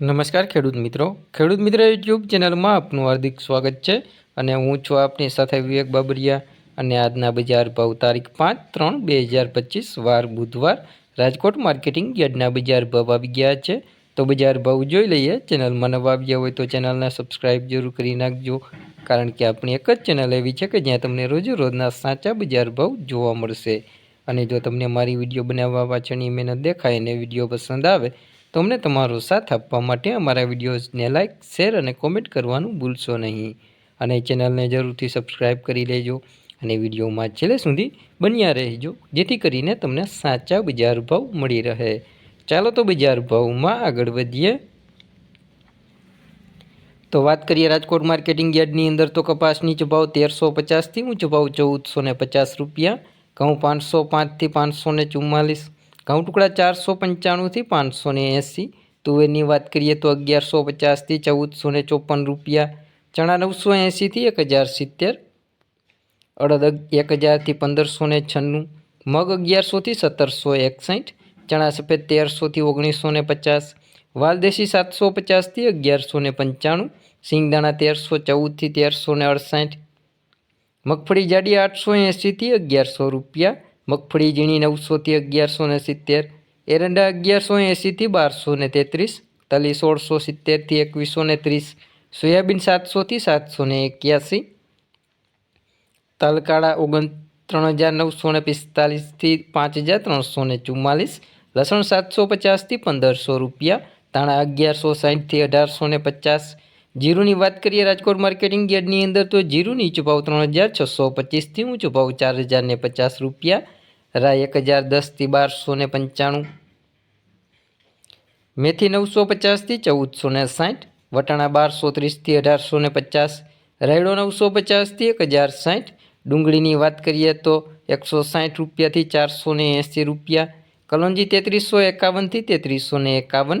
નમસ્કાર ખેડૂત મિત્રો. ખેડૂત મિત્ર યુટ્યુબ ચેનલમાં આપનું હાર્દિક સ્વાગત છે અને હું છું આપની સાથે વિવેક બાબરિયા અને આજના બજાર ભાવ તારીખ પાંચ ત્રણ બે હજાર પચીસ વાર બુધવાર રાજકોટ માર્કેટિંગ યાર્ડના બજાર ભાવ આવી ગયા છે. તો બજાર ભાવ જોઈ લઈએ. ચેનલમાં નવા આવ્યા હોય તો ચેનલને સબસ્ક્રાઈબ જરૂર કરી નાખજો. કારણ કે આપણી એક જ ચેનલ એવી છે કે જ્યાં તમને રોજે રોજના સાચા બજાર ભાવ જોવા મળશે. અને જો તમને મારી વીડિયો બનાવવા પાછળની મહેનત દેખાય અને વીડિયો પસંદ આવે તો અમને તમારો સાથ આપવા માટે અમારા વિડીયોઝને લાઇક શેર અને કોમેન્ટ કરવાનું ભૂલશો નહીં. અને ચેનલને જરૂરથી સબસ્ક્રાઇબ કરી લેજો અને વિડીયોમાં છેલ્લે સુધી બન્યા રહેજો, જેથી કરીને તમને સાચા બજાર ભાવ મળી રહે. ચાલો તો બજાર ભાવમાં આગળ વધીએ. તો વાત કરીએ રાજકોટ માર્કેટિંગ યાર્ડની અંદર તો કપાસની ભાવ તેરસો પચાસથી ઊંચો ભાવ ચૌદસો ને પચાસ રૂપિયા, ઘઉં પાંચસો પાંચથી પાંચસો ને ચુમ્માલીસ ઘઉં ટુકડા ચારસો પંચાણુંથી પાંચસો ને એંસી. તુવેરની વાત કરીએ તો અગિયારસો પચાસથી ચૌદસો ને ચોપન રૂપિયા. ચણા નવસો એંસીથી એક હજાર સિત્તેર. અડદ એક હજારથી પંદરસો ને છન્નું. મગ અગિયારસોથી સત્તરસો એકસઠ. ચણા સફેદ તેરસોથી ઓગણીસો ને પચાસ. વાલદેશી સાતસો પચાસથી અગિયારસો ને પંચાણું. સિંગદાણા તેરસો ચૌદથી તેરસો ને અડસાઠ. મગફળી જાડી આઠસો એંસીથી અગિયારસો રૂપિયા. મગફળી ઝીણી નવસોથી અગિયારસો ને સિત્તેર, એરંડા અગિયારસો એંસીથી બારસો ને તેત્રીસ, તલી સોળસો સિત્તેરથી એકવીસો ને ત્રીસ, સોયાબીન સાતસોથી સાતસો ને એક્યાસી, તલકાળા ઓગણ ત્રણ હજાર નવસો ને પિસ્તાલીસથી પાંચ હજાર ત્રણસો ને ચુમ્માલીસ, લસણ સાતસો પચાસથી પંદરસો રૂપિયા, ધાણા અગિયારસો સાહીઠથી અઢારસો ને પચાસ જીરુની વાત કરીએ રાજકોટ માર્કેટિંગ યાર્ડની અંદર, તો જીરું નીચો ભાવ ત્રણ હજાર છસો પચીસથી ઊંચો ભાવ ચાર હજાર ને પચાસ રૂપિયા, રાય એક હજાર દસથી બારસો ને પંચાણું. મેથી નવસો પચાસથી ચૌદસો ને સાઠ, વટાણા બારસો ત્રીસથી અઢારસો ને પચાસ, રાયડો નવસો પચાસથી એક હજાર સાઠ. ડુંગળીની વાત કરીએ તો એકસો સાઠ રૂપિયાથી ચારસો ને એંસી રૂપિયા, કલોંજી તેત્રીસો એકાવનથી તેત્રીસો ને એકાવન